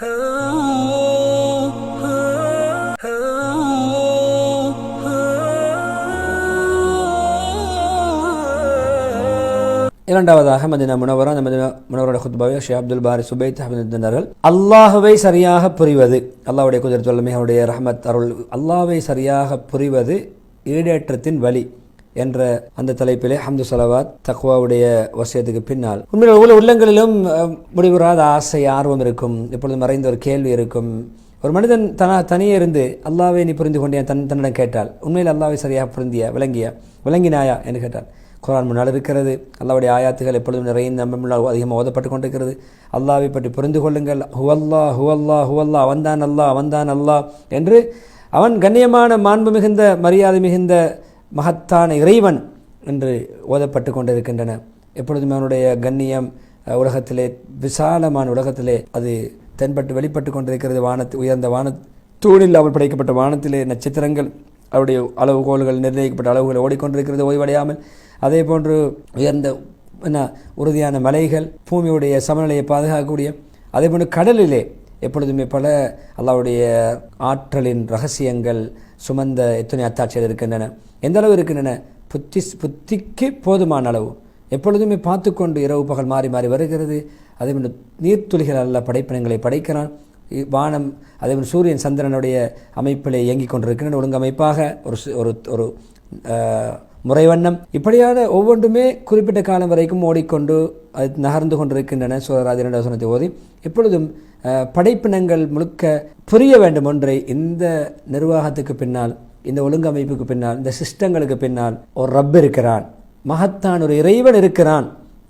இரண்டாவதாக மதினா முனவரா அந்த மதினா முனவரோட குத்பாவை ஷே அப்துல் பாரி சுபைத் அஹமதுல்லர்கள் அல்லாஹுவை சரியாக புரிவது அல்லாவுடைய குதிரத்து வல்லமை அவருடைய ரஹமத் அருள் அல்லாவை சரியாக புரிவது ஈடேற்றத்தின் வழி. என்ற அந்த தலைப்பிலே ஹம்து சலவாத் தக்வாவுடைய வசியத்துக்கு பின்னால். உண்மையில் ஒவ்வொரு உள்ளங்களிலும் முடிவுறாத ஆசை ஆர்வம் இருக்கும். எப்பொழுதும் மறைந்த ஒரு கேள்வி இருக்கும். ஒரு மனிதன் தனா தனியே இருந்து அல்லாவே நீ புரிந்து கொண்டேன் தன் தன்னிடம் கேட்டால் உண்மையில் அல்லாவை சரியாக புரிந்தியா விளங்கிய விளங்கினாயா என்று கேட்டால் குரான் முன்னால் இருக்கிறது. அல்லாவுடைய ஆயாத்துகள் எப்பொழுதும் நிறைய நம்ம முன்னால் அதிகமாக ஓதப்பட்டு கொண்டிருக்கிறது. அல்லாவை பற்றி புரிந்து கொள்ளுங்கள். ஹுவல்லா ஹுவல்லா ஹுவல்லா அவன்தான் அல்லாஹ் அவன்தான் அல்லாஹ் என்று அவன் கண்ணியமான மாண்பு மிகுந்த மரியாதை மிகுந்த மகத்தான இறைவன் என்று ஓதப்பட்டு கொண்டிருக்கின்றன. எப்பொழுதும் அவனுடைய கண்ணியம் உலகத்திலே விசாலமான உலகத்திலே அது தென்பட்டு வெளிப்பட்டு கொண்டிருக்கிறது. வானத்து உயர்ந்த வான தூணில் அவள் படைக்கப்பட்ட வானத்திலே நட்சத்திரங்கள் அவருடைய அளவுகோல்கள் நிர்ணயிக்கப்பட்ட அளவுகள் ஓடிக்கொண்டிருக்கிறது. ஓய்வடையாமல் அதே போன்று உயர்ந்த என்ன உறுதியான மலைகள் பூமியுடைய சமநிலையை பாதுகாக்கக்கூடிய அதே போன்று கடலிலே எப்பொழுதுமே பல அல்லாவுடைய ஆற்றலின் ரகசியங்கள் சுமந்த எத்தனை அத்தாட்சிகள் இருக்கின்றன? எந்த அளவு இருக்கின்றன? புத்தி புத்திக்கு போதுமான அளவு. எப்பொழுதுமே பார்த்து கொண்டு இரவு பகல் மாறி மாறி வருகிறது. அதே போன்று நீர்த்துளிகள் அல்ல படைப்பினங்களை படைக்கிறான். இ- வானம் அதே போல் சூரியன் சந்திரனுடைய அமைப்பிலே இயங்கிக் கொண்டிருக்கின்றன. ஒழுங்கமைப்பாக ஒரு ஒரு ஒரு முறைவண்ணம். இப்படியான ஒவ்வொன்றுமே குறிப்பிட்ட காலம் வரைக்கும் ஓடிக்கொண்டு அது நகர்ந்து கொண்டிருக்கின்றன. சோதராஜ் இரண்டாவது வசனத்தை ஓதி எப்பொழுதும் படைப்பினங்கள் முழுக்க புரிய வேண்டும் ஒன்றை இந்த நிர்வாகத்துக்கு பின்னால் இந்த ஒழுங்கமைப்புக்கு பின்னால் இந்த சிஸ்டங்களுக்கு பின்னால் ஒரு ரப் இருக்கிறான். மகத்தான் ஒரு இறைவன் இருக்கிறான்.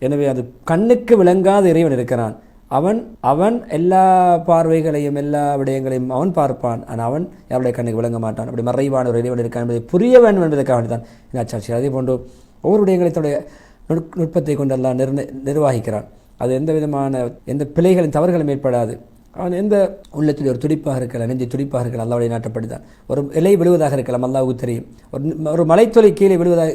எனவே அது கண்ணுக்கு விளங்காத இறைவன் இருக்கிறான். அவன் அவன் எல்லா பார்வைகளையும் எல்லா விடயங்களையும் அவன் பார்ப்பான். ஆனால் அவன் யாருடைய கண்ணுக்கு விளங்க மாட்டான். அப்படி மறைவான ஒரு இறைவன் இருக்கான் என்பதை புரிய வேண்டும் என்பதற்காக தான் இந்த அதே போன்று ஒவ்வொரு விடயங்களை தன்னுடைய நுட்பத்தை கொண்டெல்லாம் நிர்ண நிர்வாகிக்கிறான். அது எந்த விதமான எந்த பிழைகளின் தவறுகளும் ஏற்படாது. அவன் எந்த உள்ளத்தில் ஒரு துடிப்பாக இருக்கலாம் நெஞ்சு துடிப்பாக இருக்கலாம் அல்லாவுடைய நாட்டப்படுதான் ஒரு இலை விழுவதாக இருக்கலாம் அல்லாவுக்கு தெரியும். ஒரு ஒரு மலைத்துளை கீழே விழுவதாக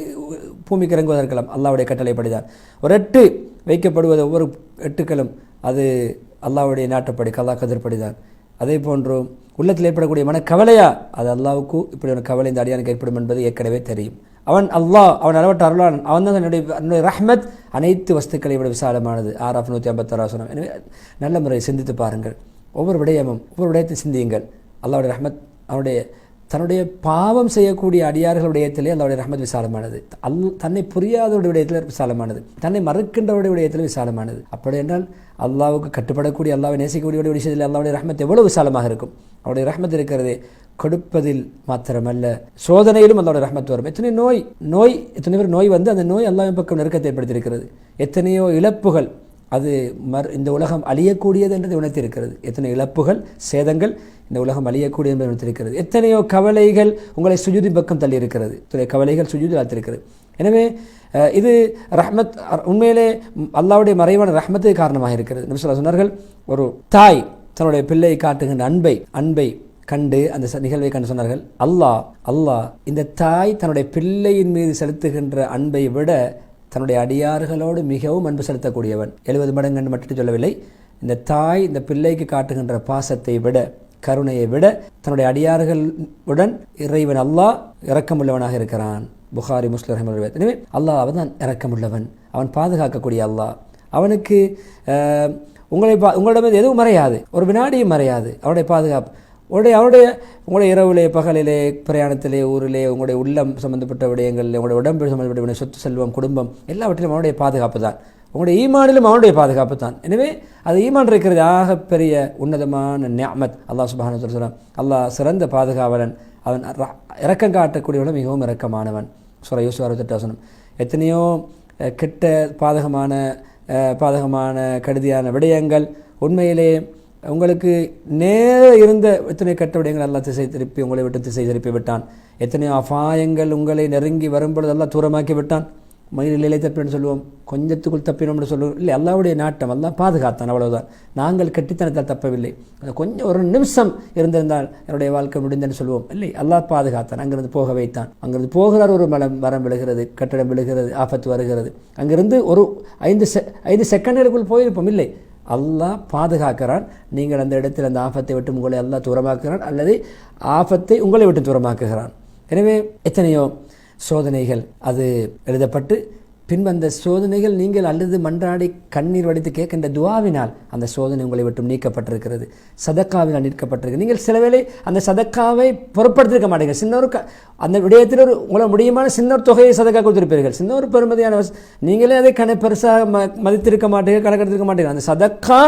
பூமிக்கு இறங்குவதாக இருக்கலாம் அல்லாவுடைய கட்டளைப்படிதான். ஒரு எட்டு வைக்கப்படுவது ஒவ்வொரு எட்டுக்களும் அது அல்லாவுடைய நாட்டுப்படி கல்லா கதிர்படிதான் அதே போன்று உள்ளத்தில் ஏற்படக்கூடிய மனக்கவலையா? அது அல்லாவுக்கு இப்படி ஒரு கவலை இந்த அடியானுக்கு ஏற்படும் என்பது ஏற்கனவே தெரியும். அவன் அல்லாஹ் அவன் அளவட்ட அருளான் அவன் தான் என்னுடைய என்னுடைய ரஹ்மத் அனைத்து வஸ்துக்களை விட விசாலமானது. ஆறாஃப் நூற்றி ஐம்பத்தாறு சொன்னோம் எனவே நல்ல முறையை சிந்தித்து பாருங்கள். ஒவ்வொரு விடயமும் ஒவ்வொரு விடயத்தை சிந்தியுங்கள். அல்லாவுடைய ரஹ்மத் அவனுடைய தன்னுடைய பாவம் செய்யக்கூடிய அடியார்கள் விடயத்திலே அல்லாவுடைய ரஹமத் விசாலமானது. அல் தன்னை புரியாதவருடைய விடயத்தில் விசாலமானது. தன்னை மறுக்கின்றவருடைய விடயத்தில் விசாலமானது. அப்படி என்றால் அல்லாவுக்கு கட்டுப்படக்கூடிய அல்லாவை நேசிக்கக்கூடிய விஷயத்தில் அல்லாவுடைய ரஹமத் எவ்வளவு விசாலமாக இருக்கும்? அவருடைய ரஹமத் இருக்கிறது கொடுப்பதில் மாத்திரமல்ல. சோதனையிலும் அல்லாவுடைய ரஹமத் வரும். எத்தனை நோய் நோய் எத்தனை பேர் நோய் வந்து அந்த நோய் அல்லாவின் பக்கம் நெருக்கத்தை ஏற்படுத்தியிருக்கிறது. எத்தனையோ இழப்புகள் அது மர் இந்த உலகம் அழியக்கூடியது என்றதை உணர்த்திருக்கிறது எத்தனை இழப்புகள் சேதங்கள் இந்த உலகம் அழியக்கூடியது என்பதை உணர்த்திருக்கிறது எத்தனையோ கவலைகள் உங்களை சுஜூதி பக்கம் தள்ளியிருக்கிறது. இத்தனை கவலைகள் சுஜுதி ஆத்திருக்கிறது எனவே இது ரஹ்மத் அ- உண்மையிலே அல்லாவுடைய மறைவான ரஹ்மத்துக்கு காரணமாக இருக்கிறது. நிமிஷம் சொன்னார்கள் ஒரு தாய் தன்னுடைய பிள்ளையை காட்டுகின்ற அன்பை அன்பை கண்டு அந்த நிகழ்வை கண்டு சொன்னார்கள் அல்லாஹ் அல்லாஹ் இந்த தாய் தன்னுடைய பிள்ளையின் மீது செலுத்துகின்ற அன்பை விட தன்னுடைய அடியார்களோடு மிகவும் அன்பு செலுத்தக்கூடியவன். எழுபது மடங்கு என்று மட்டும் சொல்லவில்லை. இந்த தாய் இந்த பிள்ளைக்கு காட்டுகின்ற பாசத்தை விட கருணையை விட தன்னுடைய அடியார்களுடன் இறைவன் அல்லாஹ் இரக்கமுள்ளவனாக இருக்கிறான். புகாரி முஸ்லிம் ரஹ்மத்துல்லாஹி எனவே அல்லாஹ் அவன் தான் இரக்கமுள்ளவன். அவன் பாதுகாக்கக்கூடிய அல்லாஹ். அவனுக்கு உங்களை பா உங்களிடம் எதுவும் மறையாது. ஒரு வினாடியும் மறையாது. அவனுடைய பாதுகாப்பு. உங்களுடைய அவருடைய உங்களுடைய இரவிலே பகலிலே பிரயாணத்திலே ஊரிலே உங்களுடைய உள்ளம் சம்பந்தப்பட்ட விடயங்களில் உங்களுடைய உடம்பு சம்பந்தப்பட்ட விடயம், சொத்து செல்வம் குடும்பம் எல்லாவற்றிலும் அவனுடைய பாதுகாப்பு தான். உங்களுடைய ஈமானிலும் அவனுடைய பாதுகாப்பு தான். எனவே அது ஈமான் இருக்கிறது ஆக பெரிய உன்னதமான நியாமத். அல்லாஹ் சுபான சொல்கிறான் அல்லாஹ் சிறந்த பாதுகாவலன். அவன் ர- காட்டக்கூடியவனும் மிகவும் இறக்கமானவன் சுர யூசு அறுபத்தெட்டாசனம் எத்தனையோ கிட்ட கெட்ட பாதகமான பாதகமான கடுதியான விடயங்கள் உண்மையிலே உங்களுக்கு நேர இருந்த எத்தனை கெட்ட விடயங்கள் எல்லாம் திசை திருப்பி உங்களை விட்டு திசை திருப்பி விட்டான். எத்தனையோ அபாயங்கள் உங்களை நெருங்கி வரும்பொழுது எல்லாம் தூரமாக்கி விட்டான். மயிலில் இலை தப்பின்னு சொல்லுவோம். கொஞ்சத்துக்குள் தப்பினோம்னு சொல்லுவோம். இல்லை எல்லாவுடைய நாட்டம் எல்லாம் பாதுகாத்தான் அவ்வளவுதான். நாங்கள் கெட்டித்தனத்தால் தப்பவில்லை. அது கொஞ்சம் ஒரு நிமிஷம் இருந்திருந்தால் என்னுடைய வாழ்க்கை முடிந்தேன்னு சொல்லுவோம். இல்லை எல்லாம் பாதுகாத்தான். அங்கிருந்து போக வைத்தான். அங்கிருந்து போகிறார் ஒரு மலம் மரம் விழுகிறது கட்டடம் விழுகிறது ஆபத்து வருகிறது. அங்கிருந்து ஒரு ஐந்து செ ஐந்து செகண்டுகளுக்குள் போயிருப்போம். இல்லை அல்லாஹ் பாதுகாக்கிறான். நீங்கள் அந்த இடத்தில் அந்த ஆபத்தை விட்டு உங்களை அல்லாஹ் தூரமாக்குகிறான். அல்லது ஆபத்தை உங்களை விட்டு தூரமாக்குகிறான். எனவே எத்தனையோ சோதனைகள் அது எழுதப்பட்டு பின்வந்த சோதனைகள் நீங்கள் அல்லது மன்றாடி கண்ணீர் வடித்து கேட்கின்ற துவாவினால் அந்த சோதனை உங்களை விட்டும் நீக்கப்பட்டிருக்கிறது. சதக்காவினால் நீக்கப்பட்டிருக்கு நீங்கள் சில வேளை அந்த சதக்காவை பொருட்படுத்திருக்க மாட்டீங்க சின்ன ஒரு க அந்த விடயத்தில் ஒரு உங்களை முடியுமான சின்ன ஒரு தொகையை சதக்கா கொடுத்திருப்பீர்கள். சின்ன ஒரு பெருமதியான நீங்களே அதை கண பெருசாக ம மதித்திருக்க மாட்டீங்க கணக்கெடுத்திருக்க மாட்டீங்க அந்த சதக்கா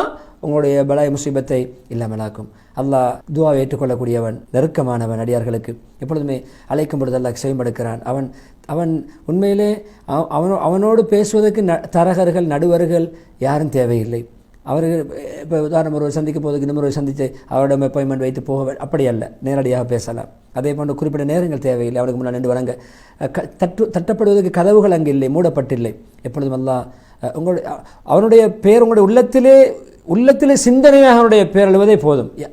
உங்களுடைய பலாய் முசீபத்தை இல்லாமலாக்கும். அல்லாஹ் துவா ஏற்றுக்கொள்ளக்கூடியவன் நெருக்கமானவன் அடியார்களுக்கு எப்பொழுதுமே அழைக்கும் பொழுது அல்லாஹ் செவிமடுக்கிறான். அவன் அவன் உண்மையிலே அவனோ அவனோடு பேசுவதற்கு ந தரகர்கள் நடுவர்கள் யாரும் தேவையில்லை. அவர்கள் இப்போ உதாரணம் ஒருவர் சந்திக்க போவதுக்கு இன்னொரு சந்தித்து அவரிடம் அப்பாயின்மெண்ட் வைத்து போக அப்படி அல்ல. நேரடியாக பேசலாம். அதே போன்ற குறிப்பிட்ட நேரங்கள் தேவையில்லை. அவனுக்கு முன்னால் நின்று வழங்க. க- தட்டு தட்டப்படுவதற்கு கதவுகள் அங்கு இல்லை மூடப்பட்டில்லை. எப்பொழுதும் அல்லாஹ் உங்களுடைய அவனுடைய பேர் உங்களுடைய உள்ளத்திலே உள்ளத்தில் சிந்தனையாக அவனுடைய பேர் எழுவதே போதும். யா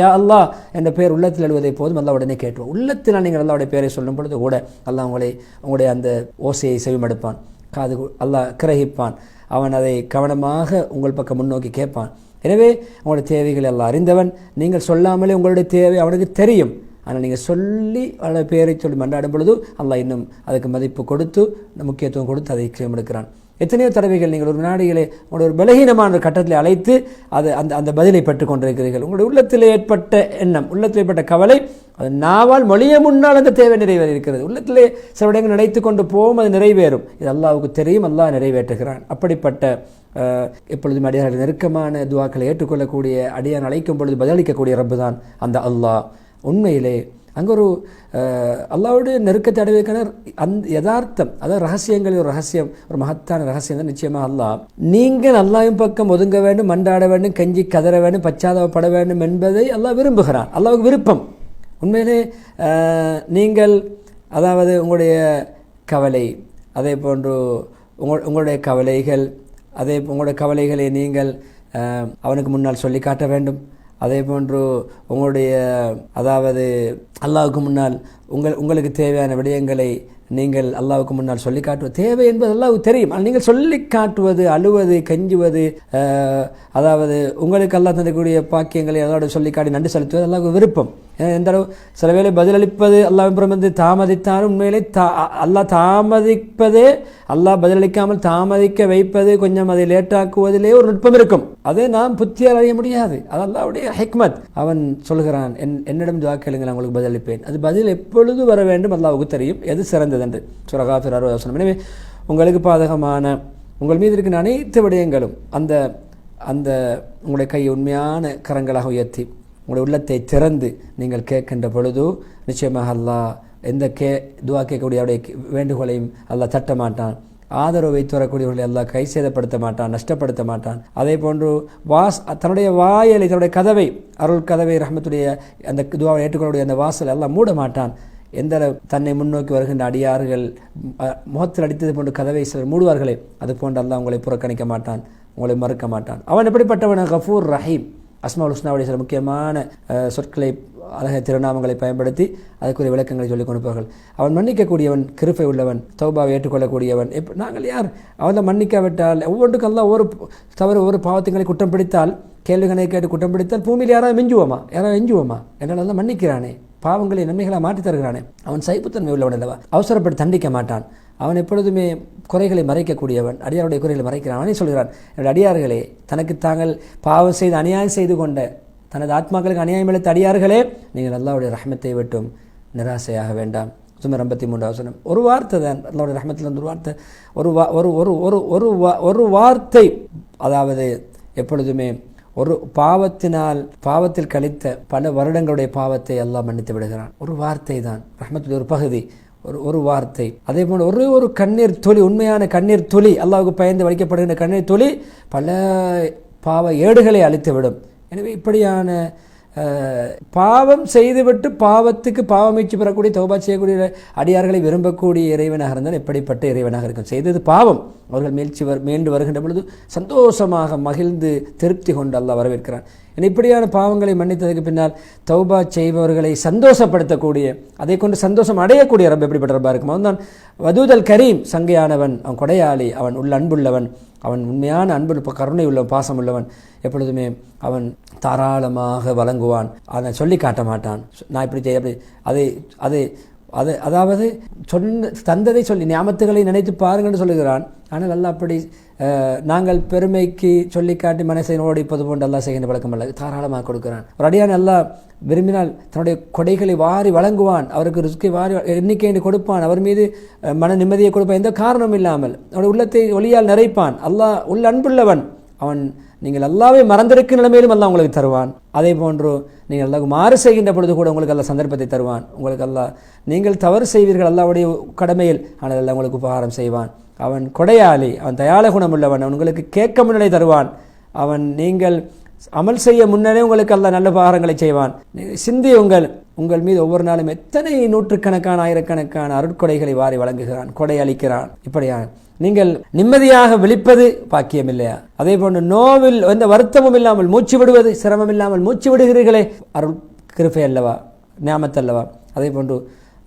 யா அல்லாஹ் என்ற பேர் உள்ளத்தில் எழுவதே போதும். அல்லா உடனே கேட்டுவோம் உள்ளத்தில் நீங்கள் அல்லாவுடைய பேரை சொல்லும் பொழுது கூட அல்லா உங்களை உங்களுடைய அந்த ஓசையை செவிமடுப்பான். காது அல்லாஹ் கிரகிப்பான். அவன் அதை கவனமாக உங்கள் பக்கம் முன்னோக்கி கேட்பான். எனவே உங்களுடைய தேவைகள் எல்லாம் அறிந்தவன். நீங்கள் சொல்லாமலே உங்களுடைய தேவை அவனுக்கு தெரியும். ஆனால் நீங்கள் சொல்லி அவனுடைய பேரை சொல்லி மன்றாடும் பொழுது அல்லாஹ் இன்னும் அதுக்கு மதிப்பு கொடுத்து முக்கியத்துவம் கொடுத்து அதை எடுக்கிறான். எத்தனையோ தடவைகள் நீங்கள் ஒரு வினாடிகளை உங்களுடைய ஒரு பலகீனமான ஒரு கட்டத்தில் அழைத்து அது அந்த அந்த பதிலை பெற்றுக் கொண்டிருக்கிறீர்கள். உங்களுடைய உள்ளத்தில் ஏற்பட்ட எண்ணம் உள்ளத்தில் ஏற்பட்ட கவலை அது நாவால் மொழிய முன்னால் அந்த தேவை நிறைவேற இருக்கிறது. உள்ளத்திலே சில இடங்கள் நினைத்து கொண்டு போகும் அது நிறைவேறும். இது அல்லாவுக்கு தெரியும் அல்லாஹ் நிறைவேற்றுகிறான். அப்படிப்பட்ட எப்பொழுதும் அடியார்கள் நெருக்கமான துவாக்களை ஏற்றுக்கொள்ளக்கூடிய அடியான் அழைக்கும் பொழுது பதிலளிக்கக்கூடிய ரப்பு தான் அந்த அல்லாஹ். உண்மையிலே அங்கே ஒரு அல்லாவுடைய நெருக்கத்தை அடைவதற்கான அந்த யதார்த்தம் அதாவது ரகசியங்களில் ஒரு ரகசியம் ஒரு மகத்தான ரகசியம் தான் நிச்சயமாக அல்லாஹ். நீங்கள் அல்லாவின் பக்கம் ஒதுங்க வேண்டும் மன்றாட வேண்டும் கஞ்சி கதற வேண்டும் பச்சாதாபப்பட வேண்டும் என்பதை அல்லாஹ் விரும்புகிறான் அல்லாவுக்கு விருப்பம். உண்மையிலே நீங்கள் அதாவது உங்களுடைய கவலை அதே போன்று உங்கள் உங்களுடைய கவலைகள் அதே உங்களுடைய கவலைகளை நீங்கள் அவனுக்கு முன்னால் சொல்லி காட்ட வேண்டும். அதே போன்று உங்களுடைய அதாவது அல்லாவுக்கு முன்னால் உங்கள் உங்களுக்கு தேவையான விடயங்களை நீங்கள் அல்லாவுக்கு முன்னால் சொல்லி காட்டுவது தேவை என்பது அல்லாவுக்கு தெரியும். ஆனால் நீங்கள் சொல்லி காட்டுவது அழுவது கஞ்சுவது அதாவது உங்களுக்கு அல்லா தந்தக்கூடிய பாக்கியங்களை அதோட சொல்லி காட்டி நன்றி செலுத்துவது அல்லாவுக்கு விருப்பம். எந்த அளவு சில வேளை பதிலளிப்பது அல்லாஹ் வந்து தாமதித்தாலும் உண்மையிலே தா அல்லாஹ் தாமதிப்பதே அல்லாஹ் பதிலளிக்காமல் தாமதிக்க வைப்பது கொஞ்சம் அதை லேட்டாக்குவதிலே ஒரு நுட்பம் இருக்கும். அதை நாம் புத்தியால் அறிய முடியாது. அது அல்லாவுடைய ஹெக்மத். அவன் சொல்கிறான் என் என்னிடம் துவா கேளுங்கள் உங்களுக்கு பதிலளிப்பேன். அது பதில் எப்பொழுது வர வேண்டும் அல்லாவுக்கு தெரியும். எது சிறந்தது என்று சுரகாஃபிர் அறுபது வசனம். எனவே உங்களுக்கு பாதகமான உங்கள் மீது இருக்கிற அனைத்து விடயங்களும் அந்த அந்த உங்களுடைய கையை உண்மையான கரங்களாக உயர்த்தி உங்களுடைய உள்ளத்தை திறந்து நீங்கள் கேட்கின்ற பொழுது நிச்சயமாக அல்லாஹ் எந்த கே துவா கேட்கக்கூடிய அவருடைய வேண்டுகோளையும் அல்லாஹ் தட்ட மாட்டான். ஆதரவு வைத்து வரக்கூடியவர்களை கை சேதப்படுத்த மாட்டான் நஷ்டப்படுத்த மாட்டான். அதே போன்று வாஸ் தன்னுடைய வாயலை தன்னுடைய கதவை அருள் கதவை ரஹமத்துடைய அந்த துவாவை ஏற்றுக்கொள்ளக்கூடிய அந்த வாசல் எல்லாம் மூட மாட்டான். எந்த தன்னை முன்னோக்கி வருகின்ற அடியார்கள் முகத்தில் அடித்தது போன்று கதவை சிலர் மூடுவார்களே அது போன்று அல்லாஹ் உங்களை புறக்கணிக்க மாட்டான் உங்களை மறுக்க மாட்டான். அவன் எப்படிப்பட்டவன்? கஃபூர் ரஹீம். அஸ்மால் ஹுஸ்னாவுடைய சில முக்கியமான சொற்களை அழகிய திருநாமங்களை பயன்படுத்தி அதுக்குரிய விளக்கங்களை சொல்லிக் கொடுப்பார்கள். அவன் மன்னிக்கக்கூடியவன் கிருப்பை உள்ளவன் தௌபாவை ஏற்றுக்கொள்ளக்கூடியவன். இப்போ நாங்கள் யார்? அவன் மன்னிக்காவிட்டால் ஒவ்வொன்றுக்கும் எல்லாம் ஒரு தவறு ஒரு பாவத்துங்களை குற்றம் பிடித்தால் கேள்விகளை கேட்டு குற்றம் பிடித்தால் பூமியில் யாராவது மிஞ்சுவோமா? யாராவது எஞ்சுவோமா என்னால் எல்லாம் மன்னிக்கிறானே. பாவங்களை நன்மைகளாக மாற்றித் தருகிறானே. அவன் சைப்புத்தன்மை உள்ளவன் அல்லவா? அவசரப்பட்டு தண்டிக்க மாட்டான். அவன் எப்பொழுதுமே குறைகளை மறைக்கக்கூடியவன். அடியாருடைய குறைகளை மறைக்கிறான். அவனே சொல்கிறான் என்னுடைய அடியார்களே தனக்கு தாங்கள் பாவம் செய்து அநியாயம் செய்து கொண்ட தனது ஆத்மாக்களுக்கு அநியாயம் இழைத்த அடியார்களே நீங்கள் அல்லாவுடைய ரஹமத்தை விட்டும் நிராசையாக வேண்டாம். சுமர் ஐம்பத்தி மூன்று அவசரம். ஒரு வார்த்தை தான் அல்லாவுடைய ரஹமத்தில் ஒரு வார்த்தை ஒரு வா ஒரு ஒரு ஒரு ஒரு வா- ஒரு வார்த்தை அதாவது எப்பொழுதுமே ஒரு பாவத்தினால் பாவத்தில் கழித்த பல வருடங்களுடைய பாவத்தை எல்லாம் மன்னித்து விடுகிறான். ஒரு வார்த்தை தான் ரஹமத்துடைய ஒரு பகுதி. ஒரு ஒரு வார்த்தை. அதே போல் ஒரு ஒரு கண்ணீர் தொழி உண்மையான கண்ணீர் தொழி அல்லாவுக்கு பயந்து வலிக்கப்படுகின்ற கண்ணீர் தொழி பல பாவ ஏடுகளை அழித்துவிடும். எனவே இப்படியான பாவம் செய்துவிட்டு பாவத்துக்கு பாவமீச்சு பெறக்கூடிய தௌபா செய்யக்கூடிய அடியார்களை விரும்பக்கூடிய இறைவனாக இருந்தால் எப்படிப்பட்ட இறைவனாக இருக்கும்? செய்தது பாவம். அவர்கள் மீழ்ச்சி வர் மீண்டு வருகின்ற பொழுது சந்தோஷமாக மகிழ்ந்து திருப்தி கொண்டு அல்லாஹ் வரவேற்கிறான். என இப்படியான பாவங்களை மன்னித்ததுக்கு பின்னால் தௌபா செய்பவர்களை சந்தோஷப்படுத்தக்கூடிய அதை கொண்டு சந்தோஷம் அடையக்கூடிய ரப்ப எப்படிப்பட்ட ரப்பா இருக்கும்? அவன் தான் வதூதல் கரீம் சங்கையானவன் அவன் கொடையாளி அவன் உள்ள அன்புள்ளவன் அவன் உண்மையான அன்பு இப்போ கருணை உள்ள பாசம் உள்ளவன் எப்பொழுதுமே அவன் தாராளமாக வழங்குவான். அதை சொல்லி காட்ட மாட்டான். நான் இப்படி செய்ய அப்படி அதை அதை அது அதாவது சொன்ன தந்ததை சொல்லி ஞாபகத்துகளை நினைத்து பாருங்கன்னு சொல்லுகிறான். ஆனால் அல்ல அப்படி நாங்கள் பெருமைக்கு சொல்லிக்காட்டி மனசை ஓடிப்பது போன்று எல்லாம் செய்கின்ற பழக்கம் அல்ல. தாராளமாக கொடுக்கிறான். ஒரு அடியான் எல்லாம் விரும்பினால் தன்னுடைய கொடைகளை வாரி வழங்குவான். அவருக்கு ரிஸ்கை வாரி எண்ணிக்கையை கொடுப்பான். அவர் மீது மன நிம்மதியை கொடுப்பான். எந்த காரணமும் இல்லாமல் அவனுடைய உள்ளத்தை ஒளியால் நிறைப்பான். அல்லாஹ் உள்ள அன்புள்ளவன். அவன் நீங்கள் எல்லாமே மறந்திருக்கும் நிலைமையிலும் எல்லாம் உங்களுக்கு தருவான். அதே போன்று நீங்கள் எல்லாம் மாறு செய்கின்ற பொழுது கூட உங்களுக்கு அல்லாஹ் சந்தர்ப்பத்தை தருவான். உங்களுக்கு எல்லாம் நீங்கள் தவறு செய்வீர்கள் எல்லாவுடைய கடமையில் ஆனால் எல்லாம் உங்களுக்கு உபகாரம் செய்வான். அவன் கொடையாளி அவன் தயால குணம் உள்ளவன் உங்களுக்கு கேட்க முன்னணி தருவான். அவன் நீங்கள் அமல் செய்ய முன்னரே உங்களுக்கு அல்ல நல்ல உபகாரங்களை செய்வான். சிந்தி உங்கள் உங்கள் மீது ஒவ்வொரு நாளும் எத்தனை நூற்றுக்கணக்கான ஆயிரக்கணக்கான அருட்கொடைகளை வாரி வழங்குகிறான் கொடை அளிக்கிறான். இப்படியான நீங்கள் நிம்மதியாக விழிப்பது பாக்கியம் இல்லையா? அதே போன்று நோவில் எந்த வருத்தமும் இல்லாமல் மூச்சு விடுவது சிரமம் இல்லாமல் மூச்சு விடுகிறீர்களே அருள் கிருபை அல்லவா நியாமத்தல்லவா அதே போன்று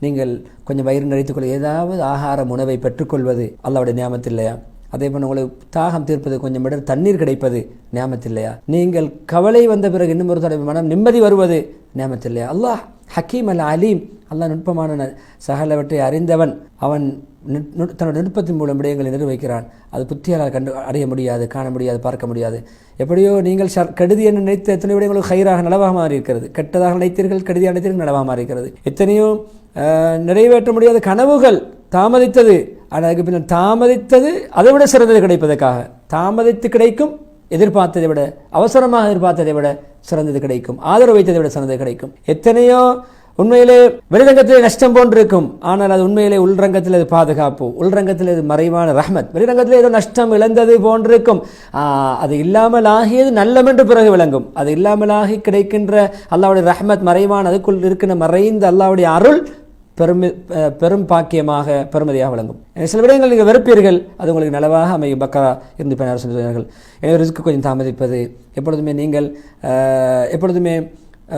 நீங்கள் கொஞ்சம் வயிறு நிறைத்துக்கொள்ள ஏதாவது ஆகாரம் உணவை பெற்றுக்கொள்வது அல்லாவுடைய ஞாபகத்தில் இல்லையா? அதே போன்று உங்களுக்கு தாகம் தீர்ப்பது கொஞ்சம் இடம் தண்ணீர் கிடைப்பது ஞாபகத்தில் இல்லையா? நீங்கள் கவலை வந்த பிறகு இன்னும் ஒரு தடவை மனம் நிம்மதி வருவது ஞாபகத்தில் இல்லையா? அல்லாஹ் ஹக்கீம் அல் அலீம் அல்லா நுட்பமான ந- சகலவற்றை அறிந்தவன் அவன் நுட்- நுட்- தன்னோட நுட்பத்தின் மூலம் விடயங்களை நிர்வகிக்கிறான். அது புத்தியால் கண்டு அறிய முடியாது காண முடியாது பார்க்க முடியாது. எப்படியோ நீங்கள் ஷர் கெடுதி என்று நினைத்த எத்தனை விடயங்களும் ஹைராக நலவாக மாறி இருக்கிறது கெட்டதாக நினைத்தீர்கள் கெடுதியாக நினைத்தீர்கள் நலவாக மாறி இருக்கிறது எத்தனையோ நிறைவேற்ற முடியாத கனவுகள் தாமதித்தது. ஆனால் அதுக்கு பின்னர் தாமதித்தது அதை விட சிறந்தது கிடைப்பதற்காக. தாமதித்து கிடைக்கும் எதிர்பார்த்ததை விட அவசரமாக எதிர்பார்த்ததை விட சிறந்தது கிடைக்கும். ஆதரவு வைத்ததை விட சிறந்தது கிடைக்கும். எத்தனையோ உண்மையிலே வெளிரங்கத்திலே நஷ்டம் போன்றிருக்கும். ஆனால் அது உண்மையிலே உள்ரங்கத்தில் அது பாதுகாப்பு உள்ரங்கத்தில் அது மறைவான ரஹ்மத். வெளிரங்கத்தில் ஏதோ நஷ்டம் இழந்தது போன்றிருக்கும். அது இல்லாமல் ஆகியது நல்லமென்று பிறகு விளங்கும். அது இல்லாமலாகி கிடைக்கின்ற அல்லாவுடைய ரஹ்மத் மறைவான அதுக்குள் இருக்கின்ற மறைந்த அல்லாவுடைய அருள் பெருமி பெரும் பாக்கியமாக பெருமதியாக விளங்கும். சில விடயங்கள் நீங்கள் வெறுப்பீர்கள் அது உங்களுக்கு நலவாக அமையும். பக்கரா இருந்து பயனாளர் சொல்கிறார்கள். எனவே ரிஸ்க்கு கொஞ்சம் தாமதிப்பது. எப்பொழுதுமே நீங்கள் எப்பொழுதுமே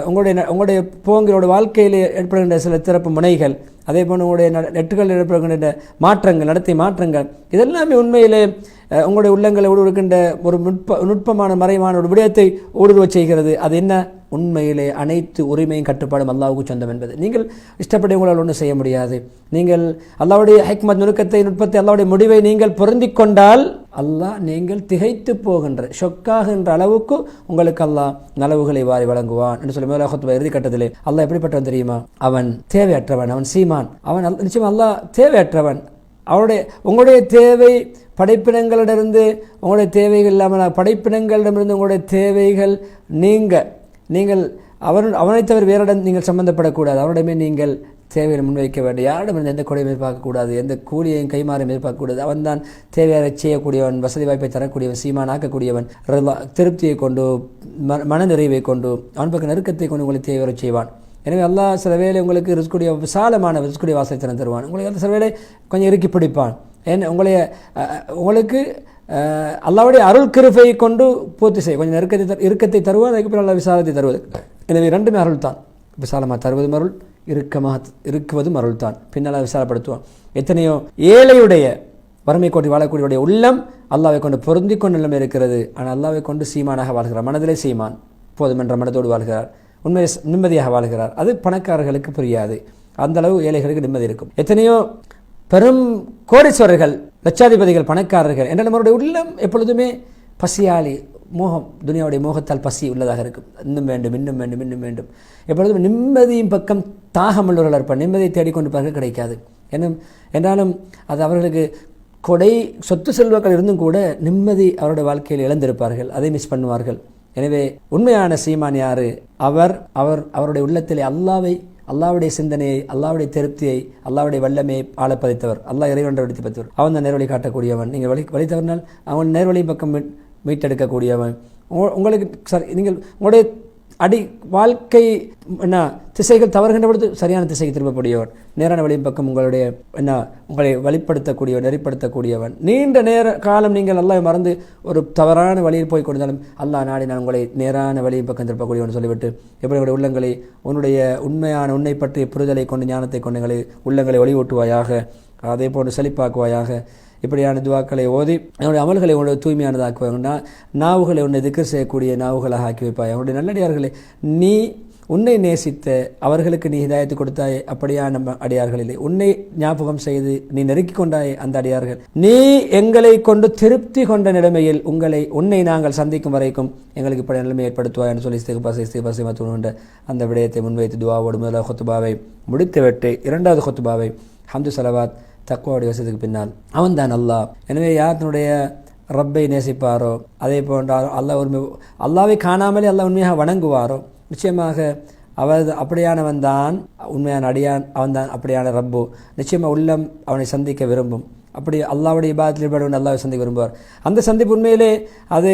உங்களுடைய ந- உங்களுடைய போங்களோட வாழ்க்கையில் ஏற்படுகின்ற சில சிறப்பு முனைகள் அதே போல் உங்களுடைய நெட்டுகளில் ஏற்படுகின்ற மாற்றங்கள் நடத்தை மாற்றங்கள் இதெல்லாமே உண்மையிலே உங்களுடைய உள்ளங்களை ஊடுருக்கின்ற ஒரு நுட்ப நுட்பமான மறைவான ஒரு விடயத்தை ஊடுருவச் செய்கிறது. அது என்ன? உண்மையிலே அனைத்து உரிமையும் கட்டுப்பாடும் அல்லாவுக்கு சொந்தம் என்பது. நீங்கள் இஷ்டப்படி உங்களால் ஒன்றும் செய்ய முடியாது. நீங்கள் அல்லாவுடைய ஹைக்மத் நுணுக்கத்தை நுட்பத்தை அல்லாவுடைய முடிவை நீங்கள் பொருந்திக் கொண்டால் அல்லாஹ் நீங்கள் திகைத்து போகின்ற ஷொக்காகின்ற அளவுக்கு உங்களுக்கு அல்லாஹ் நலவுகளை வாரி வழங்குவான் என்று சொல்லி மேலாகத்துவ இறுதி கட்டத்திலே அல்லாஹ் எப்படிப்பட்டவன் தெரியுமா? அவன் தேவையற்றவன் அவன் சீமான். அவன் நிச்சயம் அல்லாஹ் தேவையற்றவன். அவருடைய உங்களுடைய தேவை படைப்பினங்களிடமிருந்து உங்களுடைய தேவைகள் இல்லாமல் படைப்பினங்களிடமிருந்து உங்களுடைய தேவைகள் நீங்கள் நீங்கள் அவன் அவனை தவிர வேறிடம் நீங்கள் சம்பந்தப்படக்கூடாது. அவனிடமே நீங்கள் தேவையை முன்வைக்க வேண்டும். யாரிடமிருந்து எந்த கொடையும் எதிர்பார்க்கக்கூடாது. எந்த கூலியையும் கைமாறையும் எதிர்பார்க்கக்கூடாது. அவன்தான் தேவையை செய்யக்கூடியவன் வசதி வாய்ப்பை தரக்கூடியவன் சீமானாக்கக்கூடியவன் திருப்தியை கொண்டு மன நிறைவை கொண்டு அவன் பக்கம் நெருக்கத்தை கொண்டு உங்களை தேவையை செய்வான். எனவே எல்லா சில வேலை உங்களுக்கு ரிஸ்குடைய விசாலமான ரிஸ்குடைய வாசலை தருவான். உங்களுக்கு அந்த சில வேலை கொஞ்சம் இறுக்கி பிடிப்பான். ஏன்? உங்களைய உங்களுக்கு அல்லாவுடைய அருள் கிருபையை கொண்டு பூர்த்தி செய்ய கொஞ்சம் நெருக்கத்தை தரு- இறுக்கத்தை தருவது அதுக்கப்புறம் அல்லா விசாலத்தை தருவது. எனவே ரெண்டுமே அருள் தான். விசாலமாக தருவதும் அருள் இறுக்கமாக இருக்குவதும் அருள் தான். பின்னால் விசாலப்படுத்துவோம் எத்தனையோ ஏழையுடைய வறுமை கோட்டி வாழக்கூடியவருடைய உள்ளம் அல்லாவை கொண்டு பொருந்தி கொண்டு நிலம் இருக்கிறது. ஆனால் அல்லாவை கொண்டு சீமானாக வாழ்கிறார். மனதிலே சீமான் போதும் என்ற மனதோடு வாழ்கிறார். உண்மை நிம்மதியாக வாழ்கிறார். அது பணக்காரர்களுக்கு புரியாது. அந்த அளவு ஏழைகளுக்கு நிம்மதி இருக்கும். எத்தனையோ பெரும் கோடீஸ்வரர்கள் லட்சாதிபதிகள் பணக்காரர்கள் என்ற நம்மளுடைய உள்ளம் எப்பொழுதுமே பசியாளி மோகம் துனியாவுடைய மோகத்தால் பசி உள்ளதாக இருக்கும். இன்னும் வேண்டும் இன்னும் வேண்டும் இன்னும் வேண்டும். எப்பொழுதும் நிம்மதியின் பக்கம் தாகம் உள்ளவர்கள் இருப்பார் நிம்மதியை தேடிக்கொண்டிருப்பார்கள் கிடைக்காது. என்னும் என்றாலும் அது அவர்களுக்கு கொடை சொத்து செல்வங்கள் இருந்தும் கூட நிம்மதி அவருடைய வாழ்க்கையில் இழந்திருப்பார்கள். அதை மிஸ் பண்ணுவார்கள். எனவே உண்மையான சீமான் யாரு? அவர் அவர் அவருடைய உள்ளத்திலே அல்லாவை அல்லாவுடைய சிந்தனையை அல்லாவுடைய திருப்தியை அல்லாவுடைய வல்லமையை ஆளப்பதைத்தவர் அல்லாஹ் இறைவன் வடித்து பதித்தவர் அவன் தான் நேர்வழி காட்டக்கூடியவன். நீங்கள் வழி வழி தவறினால் அவன் நேர்வழி பக்கம் மீட்டெடுக்கக்கூடியவன். உங்களுக்கு சரி நீங்கள் உங்களுடைய அடி வாழ்க்கை என்ன திசைகள் தவறுகின்ற பொழுது சரியான திசைக்கு திரும்பக்கூடியவன். நேரான வழியின் பக்கம் உங்களுடைய என்ன உங்களை வழிப்படுத்தக்கூடியவன் நெறிப்படுத்தக்கூடியவன். நீண்ட நேர காலம் நீங்கள் நல்லா மறந்து ஒரு தவறான வழியில் போய் கொடுத்தாலும் அல்லாஹ் நாடி நான் உங்களை நேரான வழியின் பக்கம் திருப்பக்கூடியவன் சொல்லிவிட்டு எப்படி உங்களுடைய உள்ளங்களை உன்னுடைய உண்மையான உன்னை பற்றிய புரிதலை கொண்டு ஞானத்தை கொண்டு எங்களை உள்ளங்களை ஒளிவூட்டுவாயாக அதே போன்று செழிப்பாக்குவாயாக இப்படியான துவாக்களை ஓதி என்னுடைய அமல்களை உன்னுடைய தூய்மையானதாக்குவாங்க நாவுகளை உன்னை திக்கர் செய்யக்கூடிய நாவுகளாக ஆக்கி வைப்பாய். அவனுடைய நல்லடியார்களை நீ உன்னை நேசித்த அவர்களுக்கு நீ ஹிதாயத்து கொடுத்தாயே அப்படியான நம்ம அடியார்களிலே. உன்னை ஞாபகம் செய்து நீ நெருக்கிக் கொண்டாயே அந்த அடியார்கள். நீ எங்களை கொண்டு திருப்தி கொண்ட நிலைமையில் உங்களை உன்னை நாங்கள் சந்திக்கும் வரைக்கும் எங்களுக்கு இப்படி நிலைமை ஏற்படுத்துவாய் என்று சொல்லி இஸ்திகபாசை இஸ்திகபாசை மத்துவன்ற அந்த விடயத்தை முன்வைத்து துவாவோடு முதலாவது ஹொத்துபாவை முடித்துவிட்டு இரண்டாவது ஹொத்துபாவை ஹம்து சலவாத் தக்குவாவுடைய வசதிக்கு பின்னால் அவன்தான் அல்லாஹ். எனவே யார் தன்னுடைய ரப்பை நேசிப்பாரோ அதே போன்றாரோ அல்லாஹ் உரிமை அல்லாவை காணாமலே அல்லா உண்மையாக வணங்குவாரோ நிச்சயமாக அவர் அப்படியானவன் தான் உண்மையான அடியான் அவன் தான் அப்படியான ரப்பு. நிச்சயமாக உள்ளம் அவனை சந்திக்க விரும்பும். அப்படி அல்லாவுடைய இபாதத்தில் ஈடுபடுவன் அல்லாவை சந்திக்க விரும்புவார். அந்த சந்திப்பு உண்மையிலே அது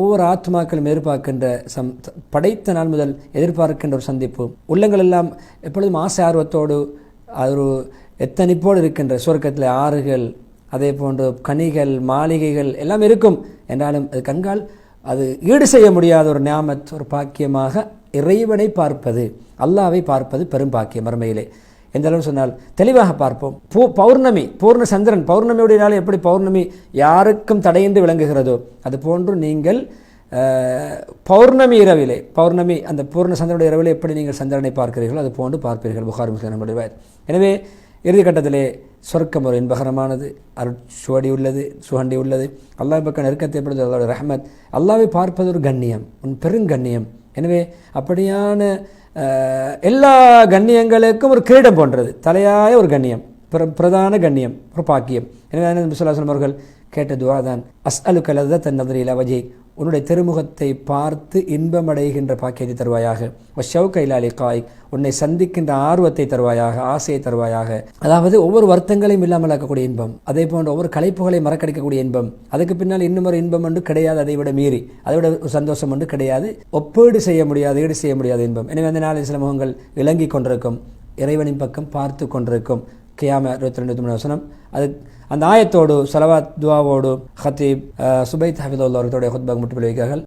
ஒவ்வொரு ஆத்மாக்களும் எதிர்பார்க்கின்ற சம் படைத்த நாள் முதல் எதிர்பார்க்கின்ற ஒரு சந்திப்பு. உள்ளங்கள் எல்லாம் எப்பொழுதும் ஆசை ஆர்வத்தோடு அது ஒரு எத்தனிப்போடு இருக்கின்ற சுவர்க்கத்தில் ஆறுகள் அதே போன்று கனிகள் மாளிகைகள் எல்லாம் இருக்கும். என்றாலும் அது கண்கால் அது ஈடு செய்ய முடியாத ஒரு ஞாமத் ஒரு பாக்கியமாக இறைவனை பார்ப்பது அல்லாவை பார்ப்பது பெரும்பாக்கியம் மறுமையிலே. எந்த அளவு சொன்னால் தெளிவாக பார்ப்போம். பூ பௌர்ணமி பூர்ண சந்திரன் பௌர்ணமியுடைய நாள் எப்படி பௌர்ணமி யாருக்கும் தடையின்றி விளங்குகிறதோ அது போன்று நீங்கள் பௌர்ணமி இரவிலே பௌர்ணமி அந்த பூர்ண சந்திரனுடைய இரவிலே எப்படி நீங்கள் சந்திரனை பார்க்கிறீர்களோ அது போன்று பார்ப்பீர்கள். புகார் முஸ்லிம் நம்முடைய எனவே இறுதி கட்டத்திலே சொர்க்கம் ஒரு இன்பகரமானது அருட்சுவடி உள்ளது சுகண்டி உள்ளது. அல்லாஹ் பக்கம் நெருக்கத்தை ஏற்படுத்த அல்லாஹ் ரஹமத். அல்லாவை பார்ப்பது ஒரு கண்ணியம் உன் பெருங்கண்ணியம். எனவே அப்படியான எல்லா கண்ணியங்களுக்கும் ஒரு கிரீடம் போன்றது. தலையாய ஒரு கண்ணியம் பிர பிரதான கண்ணியம் ஒரு பாக்கியம். எனவே முசலாசலம் அவர்கள் கேட்ட துவா தான் அஸ் அலு கலத தன் நதரியில் அவஜி உன்னுடைய திருமுகத்தை பார்த்து இன்பமடைகின்ற பாக்கியத்தை தருவாயாக. ஷவுகைலாலி காய் உன்னை சந்திக்கின்ற ஆர்வத்தை தருவாயாக ஆசையை தருவாயாக. அதாவது ஒவ்வொரு வருத்தங்களையும் இல்லாமல் ஆக்கக்கூடிய இன்பம் அதே போன்ற ஒவ்வொரு கலைப்புகளை மறக்கடிக்கக்கூடிய இன்பம் அதுக்கு பின்னால் இன்னும் ஒரு இன்பம் ஒன்று கிடையாது அதை விட மீறி அதை விட ஒரு சந்தோஷம் ஒன்று கிடையாது ஒப்பீடு செய்ய முடியாது ஈடு செய்ய முடியாது இன்பம். எனவே அந்த நாளில் சில முகங்கள் விளங்கி கொண்டிருக்கும் இறைவனின் பக்கம் பார்த்து கொண்டிருக்கும். கியாம இருபத்தி ரெண்டு மூணு வசனம் அது அந்த ஆயத்தோடு சலவாத் துவாவோடு ஹத்தீப் சுபைத் ஹபிதுல்லா அவர்களுடைய ஹுத்பாக் முட்டுப்பில் வைக்கிறார்கள்